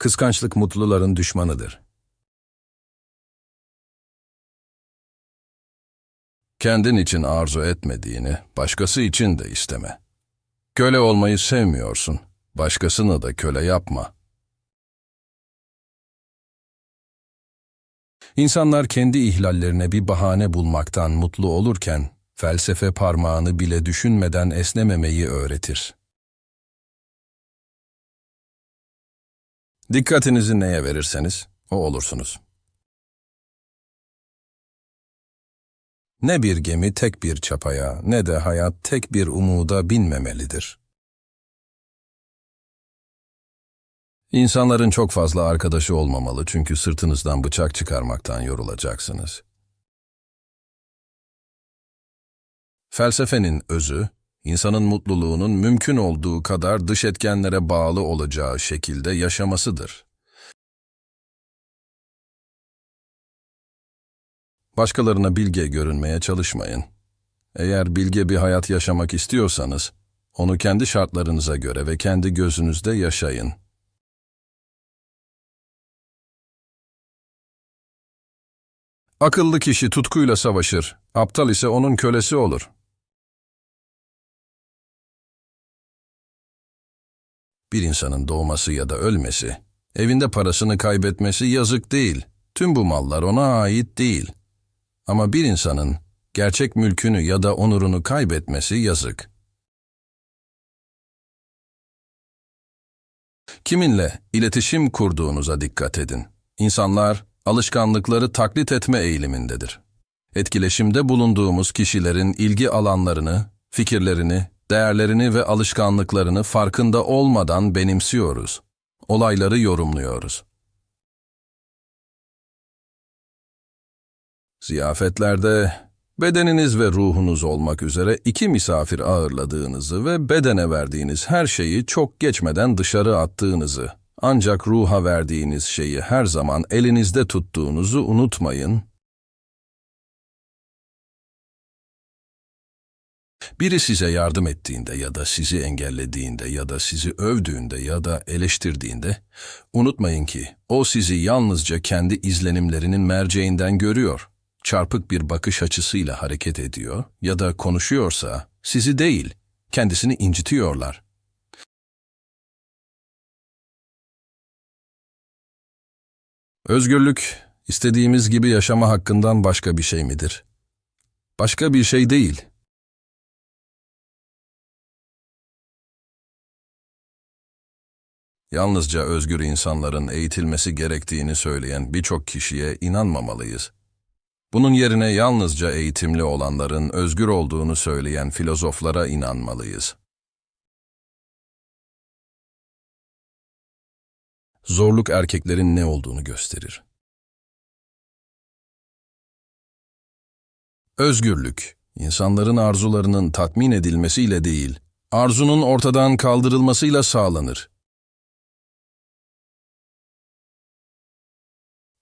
Kıskançlık mutluların düşmanıdır. Kendin için arzu etmediğini başkası için de isteme. Köle olmayı sevmiyorsun, başkasını da köle yapma. İnsanlar kendi ihlallerine bir bahane bulmaktan mutlu olurken, felsefe parmağını bile düşünmeden esnememeyi öğretir. Dikkatinizi neye verirseniz, o olursunuz. Ne bir gemi tek bir çapaya, ne de hayat tek bir umuda binmemelidir. İnsanların çok fazla arkadaşı olmamalı çünkü sırtınızdan bıçak çıkarmaktan yorulacaksınız. Felsefenin özü, insanın mutluluğunun mümkün olduğu kadar dış etkenlere bağlı olacağı şekilde yaşamasıdır. Başkalarına bilge görünmeye çalışmayın. Eğer bilge bir hayat yaşamak istiyorsanız, onu kendi şartlarınıza göre ve kendi gözünüzde yaşayın. Akıllı kişi tutkuyla savaşır, aptal ise onun kölesi olur. Bir insanın doğması ya da ölmesi, evinde parasını kaybetmesi yazık değil. Tüm bu mallar ona ait değil. Ama bir insanın gerçek mülkünü ya da onurunu kaybetmesi yazık. Kiminle iletişim kurduğunuza dikkat edin. İnsanlar alışkanlıkları taklit etme eğilimindedir. Etkileşimde bulunduğumuz kişilerin ilgi alanlarını, fikirlerini, değerlerini ve alışkanlıklarını farkında olmadan benimsiyoruz. Olayları yorumluyoruz. Ziyafetlerde bedeniniz ve ruhunuz olmak üzere iki misafir ağırladığınızı ve bedene verdiğiniz her şeyi çok geçmeden dışarı attığınızı, ancak ruha verdiğiniz şeyi her zaman elinizde tuttuğunuzu unutmayın. Biri size yardım ettiğinde ya da sizi engellediğinde ya da sizi övdüğünde ya da eleştirdiğinde, unutmayın ki o sizi yalnızca kendi izlenimlerinin merceğinden görüyor çarpık bir bakış açısıyla hareket ediyor ya da konuşuyorsa sizi değil, kendisini incitiyorlar. Özgürlük, istediğimiz gibi yaşama hakkından başka bir şey midir? Başka bir şey değil. Yalnızca özgür insanların eğitilmesi gerektiğini söyleyen birçok kişiye inanmamalıyız. Bunun yerine yalnızca eğitimli olanların özgür olduğunu söyleyen filozoflara inanmalıyız. Zorluk erkeklerin ne olduğunu gösterir. Özgürlük, insanların arzularının tatmin edilmesiyle değil, arzunun ortadan kaldırılmasıyla sağlanır.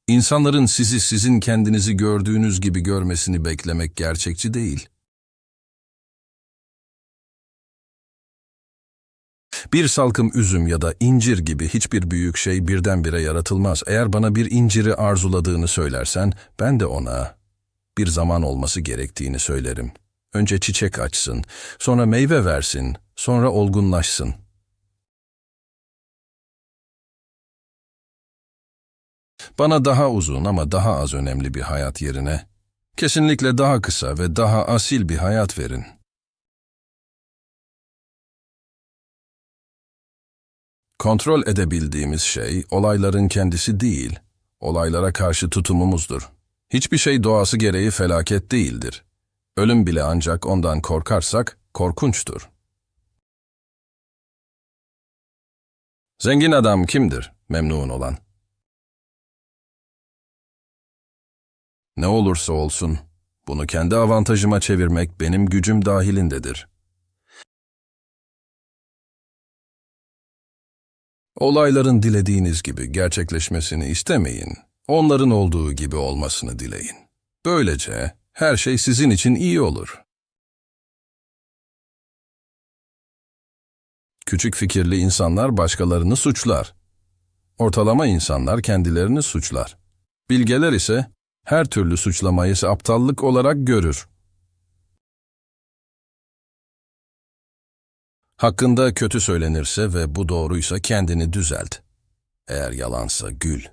İnsanların sizi sizin kendinizi gördüğünüz gibi görmesini beklemek gerçekçi değil. Bir salkım üzüm ya da incir gibi hiçbir büyük şey birdenbire yaratılmaz. Eğer bana bir inciri arzuladığını söylersen, ben de ona bir zaman olması gerektiğini söylerim. Önce çiçek açsın, sonra meyve versin, sonra olgunlaşsın.'' Bana daha uzun ama daha az önemli bir hayat yerine, kesinlikle daha kısa ve daha asil bir hayat verin. Kontrol edebildiğimiz şey, olayların kendisi değil, olaylara karşı tutumumuzdur. Hiçbir şey doğası gereği felaket değildir. Ölüm bile ancak ondan korkarsak, korkunçtur. Zengin adam kimdir? Memnun olan. Ne olursa olsun, bunu kendi avantajıma çevirmek benim gücüm dahilindedir. Olayların dilediğiniz gibi gerçekleşmesini istemeyin, onların olduğu gibi olmasını dileyin. Böylece her şey sizin için iyi olur. Küçük fikirli insanlar başkalarını suçlar. Ortalama insanlar kendilerini suçlar. Bilgeler ise her türlü suçlamayı aptallık olarak görür. Hakkında kötü söylenirse ve bu doğruysa kendini düzelt. Eğer yalansa gül.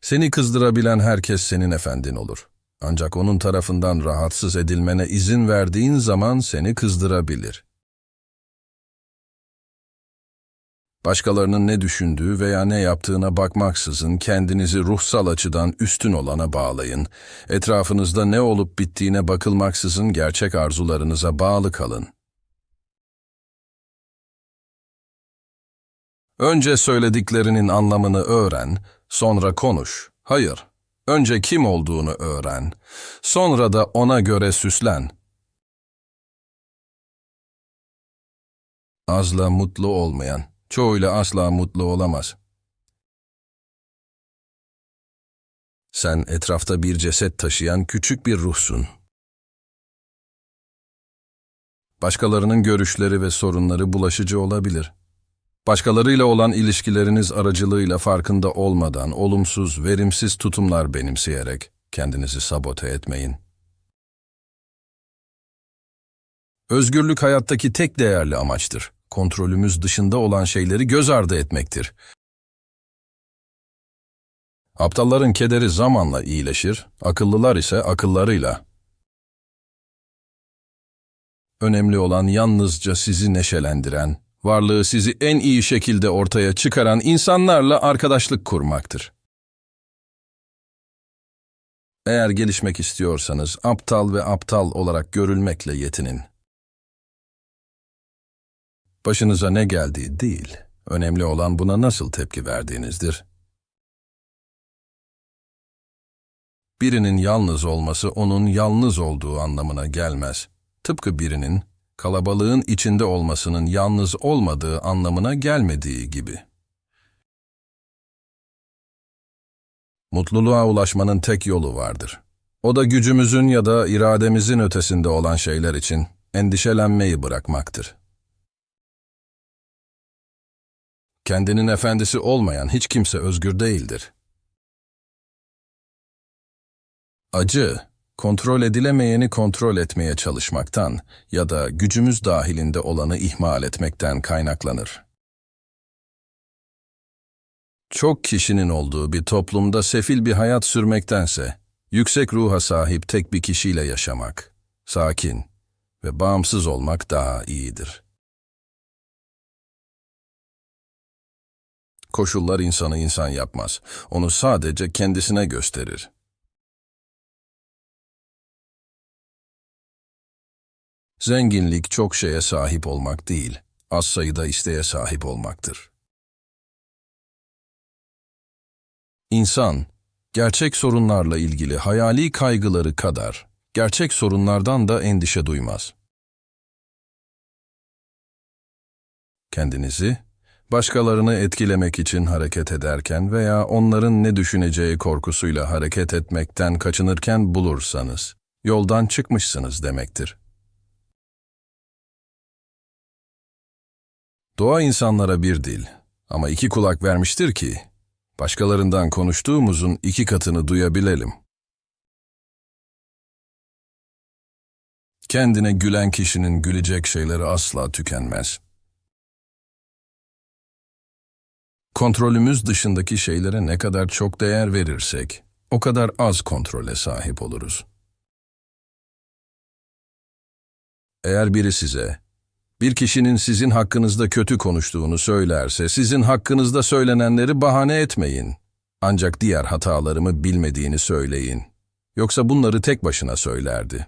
Seni kızdırabilen herkes senin efendin olur. Ancak onun tarafından rahatsız edilmene izin verdiğin zaman seni kızdırabilir. Başkalarının ne düşündüğü veya ne yaptığına bakmaksızın kendinizi ruhsal açıdan üstün olana bağlayın. Etrafınızda ne olup bittiğine bakılmaksızın gerçek arzularınıza bağlı kalın. Önce söylediklerinin anlamını öğren, sonra konuş. Hayır, önce kim olduğunu öğren, sonra da ona göre süslen. Azla mutlu olmayan, çoğuyla asla mutlu olamaz. Sen etrafta bir ceset taşıyan küçük bir ruhsun. Başkalarının görüşleri ve sorunları bulaşıcı olabilir. Başkalarıyla olan ilişkileriniz aracılığıyla farkında olmadan olumsuz, verimsiz tutumlar benimseyerek kendinizi sabote etmeyin. Özgürlük hayattaki tek değerli amaçtır. Kontrolümüz dışında olan şeyleri göz ardı etmektir. Aptalların kederi zamanla iyileşir, akıllılar ise akıllarıyla. Önemli olan yalnızca sizi neşelendiren, varlığı sizi en iyi şekilde ortaya çıkaran insanlarla arkadaşlık kurmaktır. Eğer gelişmek istiyorsanız aptal ve aptal olarak görülmekle yetinin. Başınıza ne geldiği değil, önemli olan buna nasıl tepki verdiğinizdir. Birinin yalnız olması onun yalnız olduğu anlamına gelmez. Tıpkı birinin kalabalığın içinde olmasının yalnız olmadığı anlamına gelmediği gibi. Mutluluğa ulaşmanın tek yolu vardır. O da gücümüzün ya da irademizin ötesinde olan şeyler için endişelenmeyi bırakmaktır. Kendinin efendisi olmayan hiç kimse özgür değildir. Acı, kontrol edilemeyeni kontrol etmeye çalışmaktan ya da gücümüz dahilinde olanı ihmal etmekten kaynaklanır. Çok kişinin olduğu bir toplumda sefil bir hayat sürmektense, yüksek ruha sahip tek bir kişiyle yaşamak, sakin ve bağımsız olmak daha iyidir. Koşullar insanı insan yapmaz, onu sadece kendisine gösterir. Zenginlik çok şeye sahip olmak değil, az sayıda isteğe sahip olmaktır. İnsan, gerçek sorunlarla ilgili hayali kaygıları kadar, gerçek sorunlardan da endişe duymaz. Kendinizi, başkalarını etkilemek için hareket ederken veya onların ne düşüneceği korkusuyla hareket etmekten kaçınırken bulursanız, yoldan çıkmışsınız demektir. Doğa insanlara bir dil ama iki kulak vermiştir ki, başkalarından konuştuğumuzun iki katını duyabilelim. Kendine gülen kişinin gülecek şeyleri asla tükenmez. Kontrolümüz dışındaki şeylere ne kadar çok değer verirsek, o kadar az kontrole sahip oluruz. Eğer biri size, bir kişinin sizin hakkınızda kötü konuştuğunu söylerse, sizin hakkınızda söylenenleri bahane etmeyin. Ancak diğer hatalarımı bilmediğini söyleyin. Yoksa bunları tek başına söylerdi.